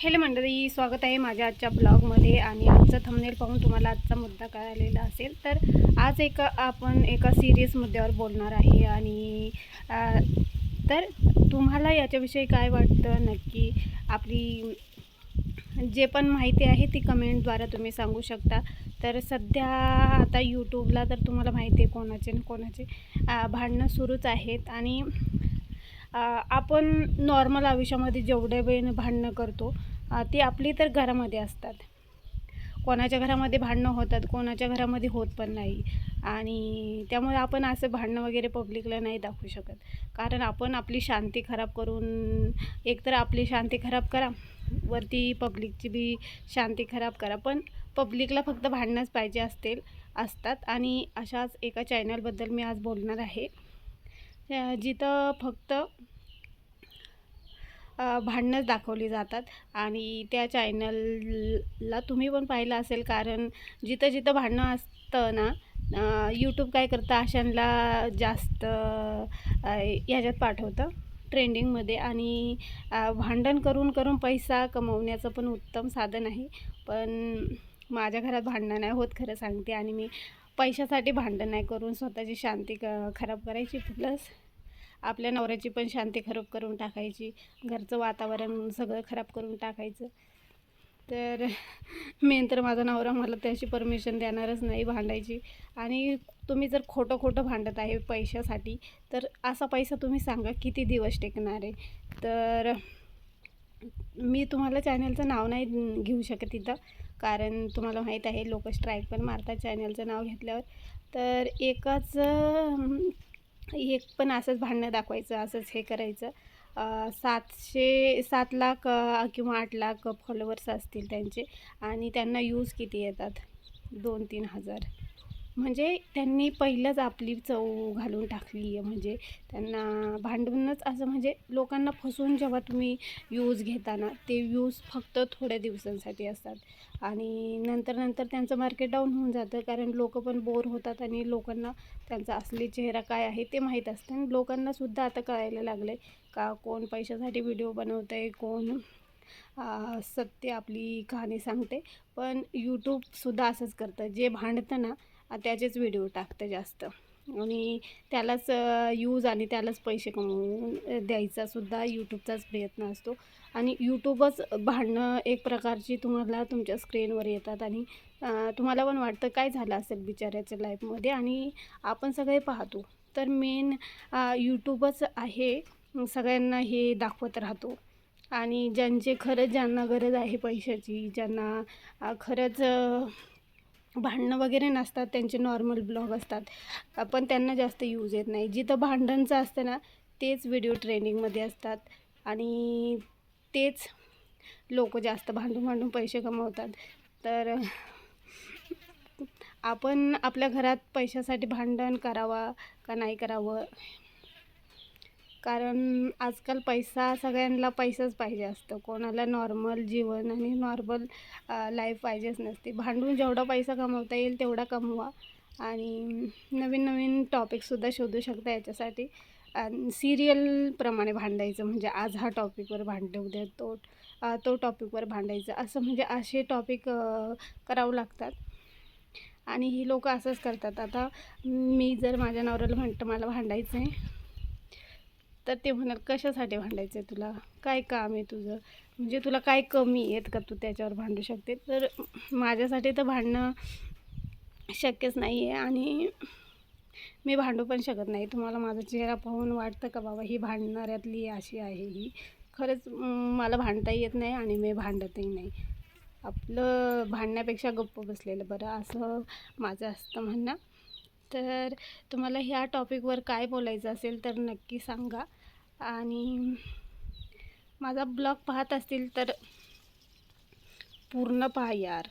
Hello मंडळी स्वागत आहे माझ्या आजच्या ब्लॉगमध्ये आणि आजचा थंबनेल पाहून तुम्हाला आजचा मुद्दा कळलेला असेल तर आज एका आपण एका सिरियस मुद्द्यावर बोलणार आहे आणि तर तुम्हाला याच्याविषयी काय वाटतं? नक्की आपली जे पण माहिती आहे ती कमेंटद्वारा तुम्ही सांगू शकता. तर सध्या आता यूट्यूबला तर तुम्हाला माहिती आहे कोणाचे कोणाचे भांडणं सुरूच आहेत आणि आपण नॉर्मल आयुष्यामध्ये जेवढे वेळ भांडणं करतो ती आपली तर घरामध्ये असतात. कोणाच्या घरामध्ये भांडणं होतात कोणाच्या घरामध्ये होत पण नाही. आणि त्यामुळे आपण असं भांडणं वगैरे पब्लिकला नाही दाखवू शकत. कारण आपण आपली शांती खराब करून एकतर आपली शांती खराब करा वरती पब्लिकची बी शांती खराब करा. पण पब्लिकला फक्त भांडणंच पाहिजे असतील असतात. आणि अशाच एका चॅनलबद्दल मी आज बोलणार आहे. जिथं फक्त भांडणंच दाखवली जातात. आणि त्या चॅनलला तुम्ही पण पाहिलं असेल कारण जिथं जिथं भांडणं असतं ना यूट्यूब काय करतं अशांना जास्त ह्याच्यात पाठवतं ट्रेंडिंगमध्ये आणि भांडण करून करून पैसा कमवण्याचं पण उत्तम साधन आहे. पण माझ्या घरात भांडणं नाही होत खरं सांगते. आणि मी पैशासाठी भांडण नाही करून स्वतःची शांती क खराब करायची. प्लस आपल्या नवऱ्याची पण शांती खराब करून टाकायची. घरचं वातावरण सगळं खराब करून टाकायचं. तर मेन तर माझा नवरा मला त्याची परमिशन देणारच नाही भांडायची. आणि तुम्ही जर खोटं खोटं भांडत आहे पैशासाठी तर असा पैसा तुम्ही सांगा किती दिवस टिकणार आहे. तर मी तुम्हाला चॅनलचं नाव नाही घेऊ शकत इथं कारण तुम्हाला माहीत आहे लोक स्ट्राईक पण मारतात चॅनलचं नाव घेतल्यावर. तर एकाच एक पण असंच भांडणं दाखवायचं असंच हे करायचं. सातशे सात लाख किंवा आठ लाख फॉलोवर्स असतील त्यांचे आणि त्यांना यूज किती येतात? दोन तीन हजार. म्हणजे त्यांनी पहिलंच आपली चव घालून टाकली आहे म्हणजे त्यांना भांडूनच असं म्हणजे लोकांना फसवून जेव्हा तुम्ही यूज घेताना ते यूज फक्त थोड्या दिवसांसाठी असतात. आणि नंतर नंतर त्यांचं मार्केट डाऊन होऊन जातं. कारण लोक पण बोर होतात आणि लोकांना त्यांचा असली चेहरा काय आहे ते माहीत असतं. आणि लोकांनासुद्धा आता कळायला लागलं आहे का कोण पैशासाठी व्हिडिओ बनवतं आहे कोण सत्य आपली कहाणी सांगते पण यूट्यूबसुद्धा असंच करतं. जे भांडतं ना त्याचेच व्हिडिओ टाकते जास्त. आणि त्यालाच यूज आणि त्यालाच पैसे कमवून द्यायचासुद्धा यूट्यूबचाच प्रयत्न असतो. आणि यूट्यूबच भांडणं एक प्रकारची तुम्हाला तुमच्या स्क्रीनवर येतात आणि तुम्हाला पण वाटतं काय झालं असेल बिचाऱ्याच्या लाईफमध्ये आणि आपण सगळे पाहतो. तर मेन यूट्यूबच आहे सगळ्यांना हे दाखवत राहतो. आणि ज्यांचे खरंच ज्यांना गरज आहे पैशाची ज्यांना खरंच भांडणं वगैरे नसतात त्यांचे नॉर्मल ब्लॉग असतात. पण त्यांना जास्त यूज येत नाही. जिथं भांडणचं असतं ना तेच व्हिडिओ ट्रेंडिंगमध्ये असतात. आणि तेच लोक जास्त भांडून भांडून पैसे कमवतात. तर आपण आपल्या घरात पैशासाठी भांडण करावा का नाही करावं कारण आजकाल पैसा सगळ्यांना पैसाच पाहिजे असतं. कोणाला नॉर्मल जीवन आणि नॉर्मल लाईफ पाहिजेच नसते. भांडून जेवढा पैसा कमवता येईल तेवढा कमवा. आणि नवीन नवीन टॉपिकसुद्धा शोधू शकता याच्यासाठी. सिरियलप्रमाणे भांडायचं म्हणजे आज हा टॉपिकवर भांडलं उद्या तो तो टॉपिकवर भांडायचं. असं म्हणजे असे टॉपिक करावं लागतात. आणि ही लोक असंच करतात. आता मी जर माझ्या नवऱ्याला म्हणतं मला भांडायचं आहे तर ते म्हणाल कशासाठी भांडायचं आहे तुला? काय काम आहे तुझं? म्हणजे तुला काय कमी आहेत का तू त्याच्यावर भांडू शकते? तर माझ्यासाठी तर भांडणं शक्यच नाही आहे आणि मी भांडू पण शकत नाही. तुम्हाला माझा चेहरा पाहून वाटतं का बाबा ही भांडणाऱ्यातली अशी आहे ही? खरंच मला भांडताही येत नाही आणि मी भांडतही नाही. आपलं भांडण्यापेक्षा गप्प बसलेलं बरं असं माझं असतं म्हणणं. तर तुम्हाला ह्या टॉपिकवर काय बोलायचं असेल तर नक्की सांगा. आणि माझा ब्लॉग पाहत असतील तर पूर्ण पहा यार.